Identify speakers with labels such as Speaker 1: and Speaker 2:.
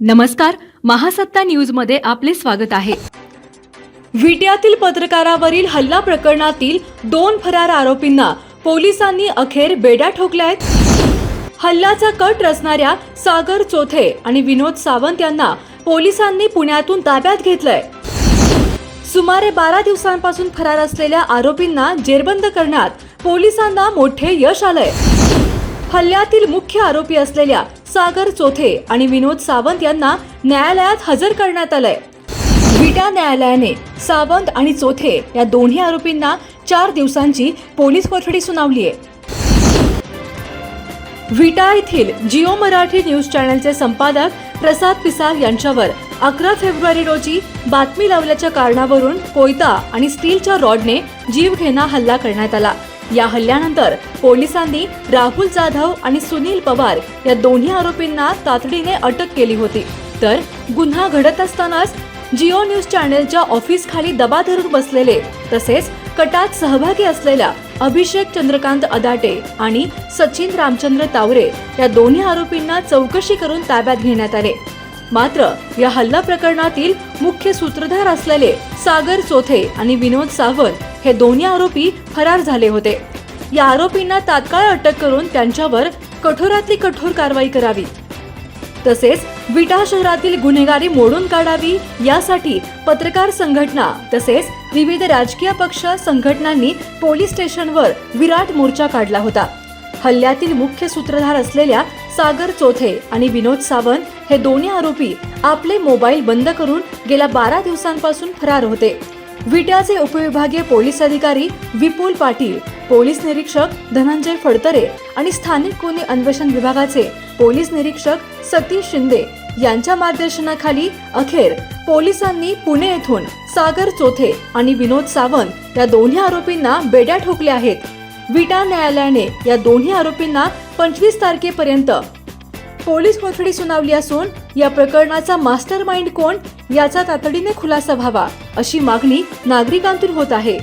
Speaker 1: नमस्कार महासत्ता न्यूजमध्ये आपले स्वागत आहे. विट्यातील पत्रकारावरील हल्ला प्रकरणातील दोन फरार आरोपींना पोलिसांनी अखेर बेड्या ठोकल्या आहेत. हल्ल्याचा कट रचणाऱ्या सागर चोथे आणि विनोद सावंत यांना पोलिसांनी पुण्यातून ताब्यात घेतलंय. सुमारे बारा दिवसांपासून फरार असलेल्या आरोपींना जेरबंद करण्यात पोलिसांना मोठे यश आलंय. हल्ल्यातील मुख्य आरोपी असलेल्या सागर चोथे आणि विनोद सावंत यांना न्यायालयात हजर करण्यात आलंय. विटा न्यायालयाने सावंत आणि चोथे या दोन्ही आरोपींना चार दिवसांची पोलीस कोठडी सुनावली आहे. विटा येथील जिओ मराठी न्यूज चॅनलचे संपादक प्रसाद पिसाल यांच्यावर अकरा फेब्रुवारी रोजी बातमी लावल्याच्या कारणावरून कोयता आणि स्टीलच्या रॉडने जीवघेणा हल्ला करण्यात आला. या हल्ल्यानंतर पोलिसांनी राहुल जाधव आणि सुनील पवार या दोन्ही आरोपींना तातडीने अटक केली होती. तर गुन्हा घडत असतानाच जिओ न्यूज चॅनेलच्या ऑफिस खाली दबा धरून बसलेले तसेच कटात सहभागी असलेल्या अभिषेक चंद्रकांत अदाटे आणि सचिन रामचंद्र तावरे या दोन्ही आरोपींना चौकशी करून ताब्यात घेण्यात आले. मात्र या हल्ला प्रकरणातील मुख्य सूत्रधार असलेले सागर चोथे आणि विनोद सावंत हे दोन्ही आरोपी फरार झाले होते. या आरोपींना तात्काळ अटक करून त्यांच्यावर कठोरातली कठोर कारवाई करावी. तसेच विटा शहरातील गुन्हेगारी मोडून काढावी यासाठी पत्रकार संघटना तसेच विविध राजकीय पक्ष संघटनांनी पोलीस स्टेशनवर विराट मोर्चा काढला होता. हल्ल्यातील मुख्य सूत्रधार असलेल्या सागर चोथे आणि विनोद सावंत हे दोन्ही आरोपी आपले मोबाईल बंद करून गेल्या बारा दिवसांपासून फरार होते. विट्याचे उपविभागीय पोलीस अधिकारी विपुल पाटील पोलीस निरीक्षक धनंजय फडतरे आणि स्थानिक गुन्हे अन्वेषण विभागाचे पोलीस निरीक्षक सतीश शिंदे यांच्या मार्गदर्शनाखाली अखेर पोलिसांनी पुणे येथून सागर चोथे आणि विनोद सावंत या दोन्ही आरोपींना बेड्या ठोकल्या आहेत. विटा न्यायालयाने या दोन्ही आरोपींना पंचवीस तारखेपर्यंत पोलीस कोठडी सुनावली असून या प्रकरणाचा मास्टर माइंड कोण याचा तातडीने खुलासा व्हावा अशी मागणी नागरिकांतून होत आहे.